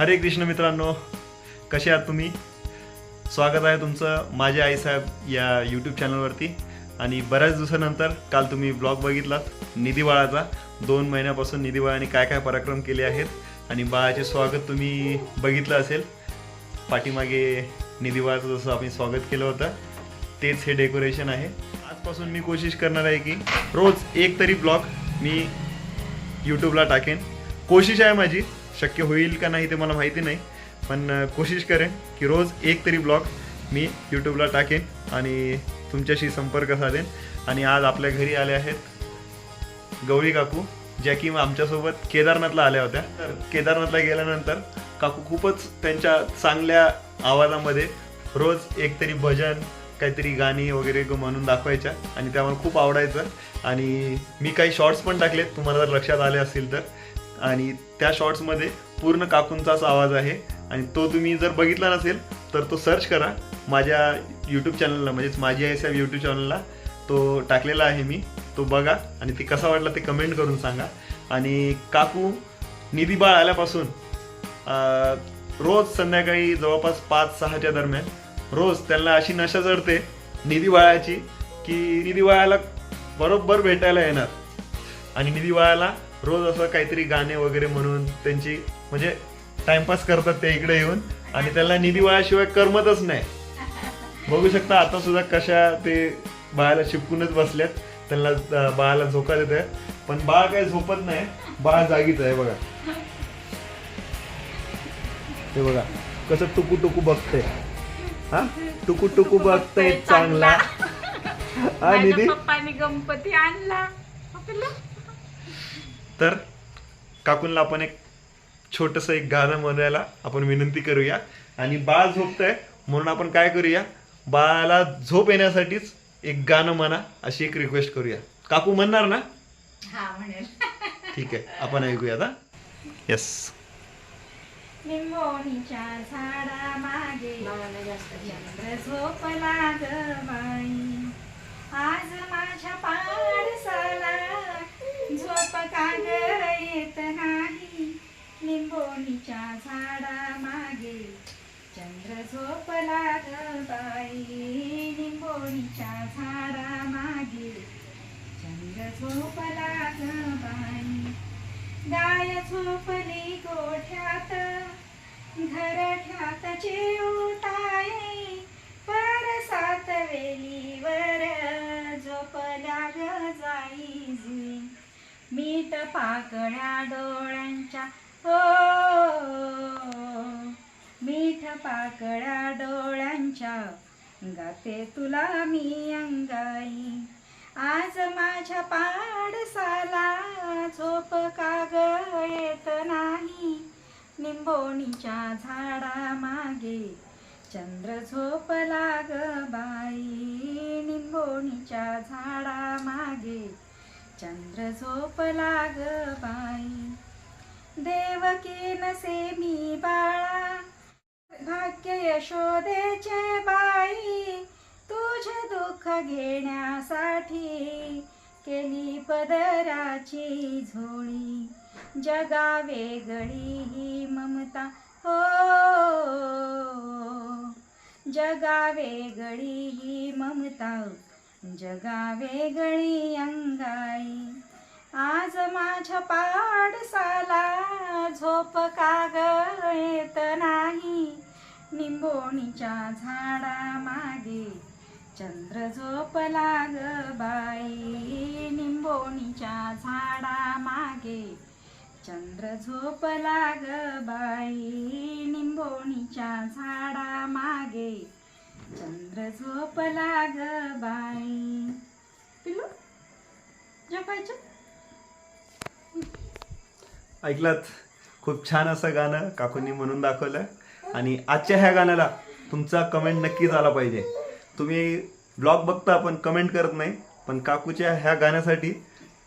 हरे कृष्ण मित्रांनो कसे आहात तुम्ही? स्वागत आहे तुमचं माझे आईसाहेब या यूट्यूब चॅनलवरती आणि बऱ्याच दिवसानंतर काल तुम्ही ब्लॉग बघितलात निधीबाळाचा. दोन महिन्यापासून निधीबाळाने काय काय पराक्रम केले आहेत आणि बाळाचे स्वागत तुम्ही बघितलं असेल. पाठीमागे निधीवाळाचं जसं आपण स्वागत केलं होतं तेच हे डेकोरेशन आहे. आजपासून मी कोशिश करणार आहे की रोज एक तरी ब्लॉग मी यूट्यूबला टाकेन. कोशिश आहे माझी शक्य होईल का नाही ते मला माहिती नाही पण कोशिश करेन की रोज एक तरी ब्लॉग मी यूट्यूबला टाकेन आणि तुमच्याशी संपर्क साधेन. आणि आज आपल्या घरी आले आहेत गौरी काकू ज्या की आमच्यासोबत केदारनाथला आल्या होत्या. तर केदारनाथला गेल्यानंतर काकू खूपच त्यांच्या चांगल्या आवाजामध्ये रोज एक तरी भजन काहीतरी गाणी वगैरे म्हणून दाखवायच्या आणि त्या मला खूप आवडायचं. आणि मी काही शॉर्ट्स पण टाकलेत तुम्हाला जर लक्षात आले असतील तर. आणि त्या शॉर्ट्समध्ये पूर्ण काकूंचाच आवाज आहे. आणि तो तुम्ही जर बघितला नसेल तर तो सर्च करा. माझ्या यूट्यूब चॅनलला म्हणजेच माझी आय साहेब यूट्यूब चॅनलला तो टाकलेला आहे मी. तो बघा आणि ते कसा वाटला ते कमेंट करून सांगा. आणि काकू निधी बाळ आल्यापासून रोज संध्याकाळी जवळपास पाच सहाच्या दरम्यान रोज त्यांना अशी नशा चढते निधी बाळाची की निधी बाळाला बरोबर भेटायला येणार. आणि निधी बाळाला रोज असं काहीतरी गाणे वगैरे म्हणून त्यांची म्हणजे टाइमपास करतात ते इकडे येऊन आणि त्यांना निधी बाळाशिवाय करमतच नाही. बघू शकता आता सुद्धा कशा ते बाळाला चिपकूनच बसल्यात त्यांना बाळाला झोका देत आहे पण बाळ काही झोपत नाही. बाळ जागीच आहे बघा. ते बघा कसं टुकू टुकू बघते. हा? टुकू टुकू बघते चांगला. निधी? गणपती आणला. तर काकूंना आपण एक छोटस एक गाणं म्हणायला आपण विनंती करूया. आणि बाळ झोपतंय म्हणून आपण काय करूया? बाळाला झोप येण्यासाठीच एक गाणं म्हणा अशी एक रिक्वेस्ट करूया. काकू म्हणणार ना? हा म्हणेल. ठीक आहे आपण ऐकूया आता येस निंबोणीच्या झाडा मागे चंद्र झोपला ग बाई. आज माझ्या पाडसाला झोप येत नाही. निंबोणीच्या झाडा मागे चंद्र झोपला ग बाई. निंबोणीच्या झाडा मागे चंद्र झोपला ग बाई. गाय झोपली गोठ्यात घरठ्यात चिवताई पाकळ्या डोळ्यांच्या हो मीठ पाकळ्या डोळ्यांच्या गाते तुला मी अंगाई. आज माझ्या पाडसाला झोप काग येत नाही? निंबोणीच्या झाडा मागे चंद्र झोप लाग बाई. निंबोणीच्या झाडा मागे चंद्र झोपला ग बाई. देवकी नसे मी बाळा. भाग्य यशोदेचे बाई. तुझे दुःख घेण्यासाठी केली पदराची झोळी. जगा वेगळी ही ममता. हो. जगा वेगळी ही ममता. जगा वेगळी अंगाई. आज माझ्या पाडसाला झोप का येत नाही. निंबोणीच्या झाडा मागे चंद्र झोप लाग बाई. निंबोणीच्या झाडा मागे चंद्र झोप लाग बाई. निंबोणीच्या झाडा मागे चंद्र झोप लाग पाहिजे? ऐकलात. खूप छान असं गाणं काकूंनी म्हणून दाखवलं. आणि आजच्या ह्या गाण्याला तुमचा कमेंट नक्कीच आला पाहिजे. तुम्ही ब्लॉग बघता पण कमेंट करत नाही पण काकूच्या ह्या गाण्यासाठी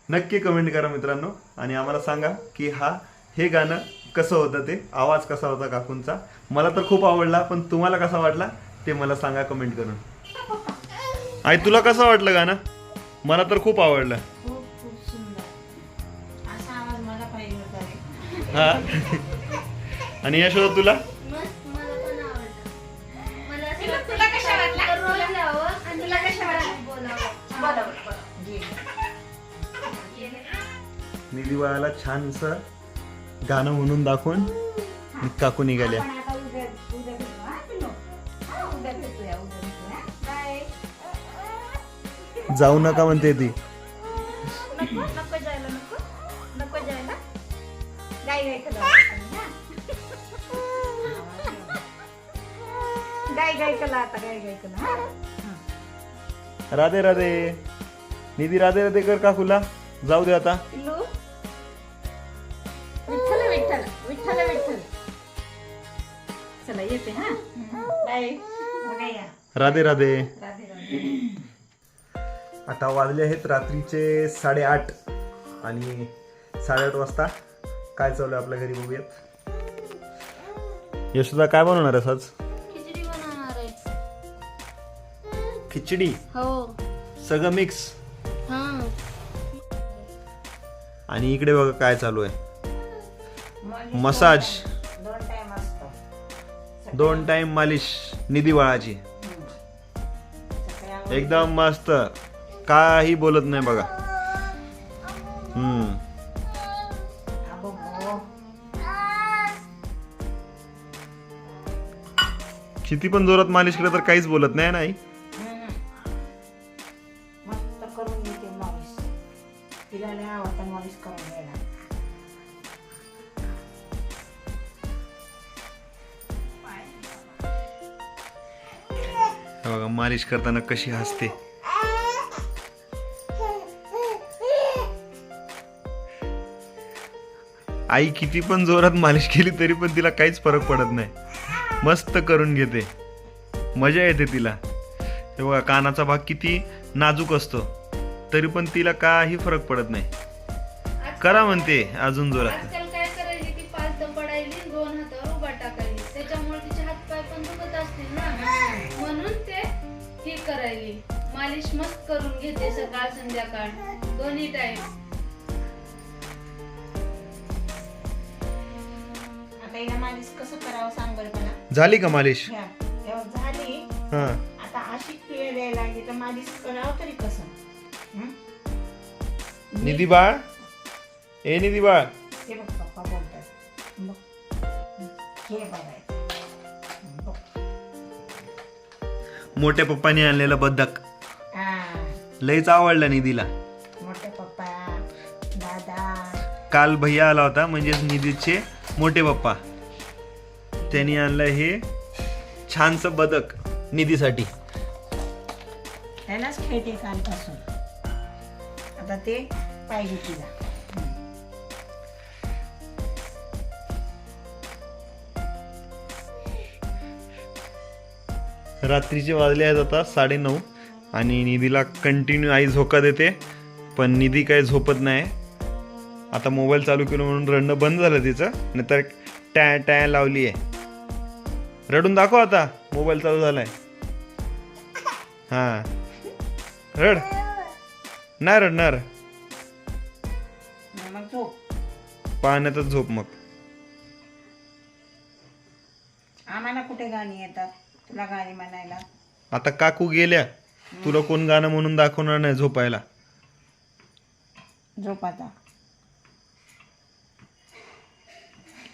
नक्की कमेंट करा मित्रांनो. आणि आम्हाला सांगा की हा हे गाणं कसं होतं ते? आवाज कसा होता काकूंचा? मला तर खूप आवडला पण तुम्हाला कसा वाटला ते मला सांगा कमेंट करून. आई तुला कसं वाटलं गाणं? मला तर खूप आवडलं. हा? आणि यशोदा तुला? निधी बाळाला छानसं गाणं म्हणून दाखवून काकू निघाल्या. जाऊ नका म्हणते ती. कला आता कला? हा. राधे राधे. निधी राधे राधे कर काकूला जाऊ दे आता. पिल्लू विठ्ठल विठ्ठल विठ्ठल विठ्ठल. चला येते हा. बाय. बघा या. राधे राधे. राधे राधे. आता वाजले आहेत रात्रीचे साडेआठ आणि साडेआठ वाजता. काय चालू आहे आपल्या घरी बघूयात. यशोदा काय बनवणार आहेस आज? खिचडी हो. सगळं मिक्स हा. आणि इकडे बघा काय चालू आहे. मसाज. दोन टाइम असतो दोन टाइम मालिश निधी बाळाची. एकदम मस्त. काही बोलत नाही बघा. हम्म. किती पण जोरात मालिश केलं तर काहीच बोलत नाही नाही हम्म. बघा मालिश करताना कशी हसते. आई किती पण जोरात मालिश केली तरी पण तिला काहीच फरक पडत नाही. मस्त करून घेते. मजा येते तिला. हे बघा कानाचा भाग किती नाजूक असतो. तरी पण तिला काही फरक पडत नाही. करा म्हणते अजून जोरात. संध्याकाळ. दोन्ही टाइम आता हिला मालिश कसं करावं सांग बरं मला? झाली का मालिश? घ्या. जेव्हा झाली. हा. आता अशी पिळे द्यायला लागली तर मालिश करावं तरी कसं? हं? निधी बाळ. ए निधी बाळ. हे बघ पप्पा बोलतात बघ. हे बघायचं बघ. मोठ्या पप्पाने आणलेलं बदक लईच आवडलं निधीला. मोठे पप्पा दादा. काल भैया आला होता म्हणजेच निधीचे मोठे पप्पा. त्यांनी आणलं हे छानसं बदक निधीसाठी. त्यालाच खेळते कालपासून. आता ते पाहिजे तिला. रात्रीचे वाजले आहेत आता साडेनऊ. आणि निधीला कंटिन्यू आई झोका देते पण निधी काय झोपत नाही. आता मोबाईल चालू केलं म्हणून रडणं बंद झालं तिचं नाहीतर टॅ टॅ लावली आहे. रडून दाखव आता मोबाईल चालू झालाय. हां. रड. नाही रडणार. पाण्यातच झोप मग. आम्हाला कुठे गाणी येतात? तुला गाणी म्हणायला. आता काकू गेल्या. तुला कोण गाणं म्हणून दाखवणार नाही झोपायला? झोप आता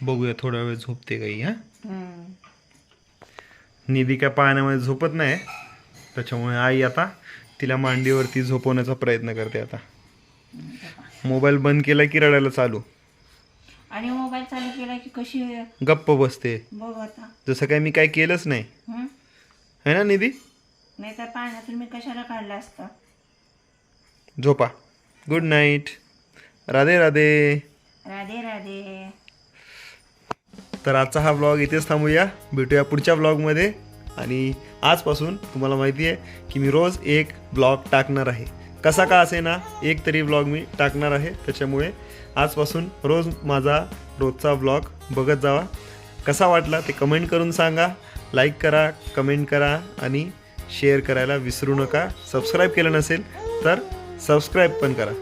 बघूया थोडा वेळ झोपते काही हा. निधी काय पाण्यामध्ये झोपत नाही. त्याच्यामुळे आई आता तिला मांडीवरती झोपवण्याचा प्रयत्न करते आता. मोबाईल बंद केला की रडायला चालू? आणि मोबाईल चालू केला की कशी गप्प बसते. बघ आता. जसं काय मी काय केलंच नाही. हं? है ना निधी? नाही तर पाण्यातून मी कशाला काढला असता? झोपा. Good night Radhe Radhe. Radhe Radhe. तर आजचा हा ब्लॉग इथेच थांबूया. भेटूया पुढच्या ब्लॉगमध्ये आणि आजपासून तुम्हाला माहिती आहे की मी रोज एक ब्लॉग टाकणार आहे. कसा का असे ना एक तरी ब्लॉग मी टाकणार आहे. त्याच्यामुळे आजपासून रोज माझा रोजचा ब्लॉग बघत जावा. कसा वाटला ते कमेंट करून सांगा. लाईक करा कमेंट करा आणि शेअर करायला विसरू नका. सबस्क्राईब केलं नसेल तर सबस्क्राईब पण करा.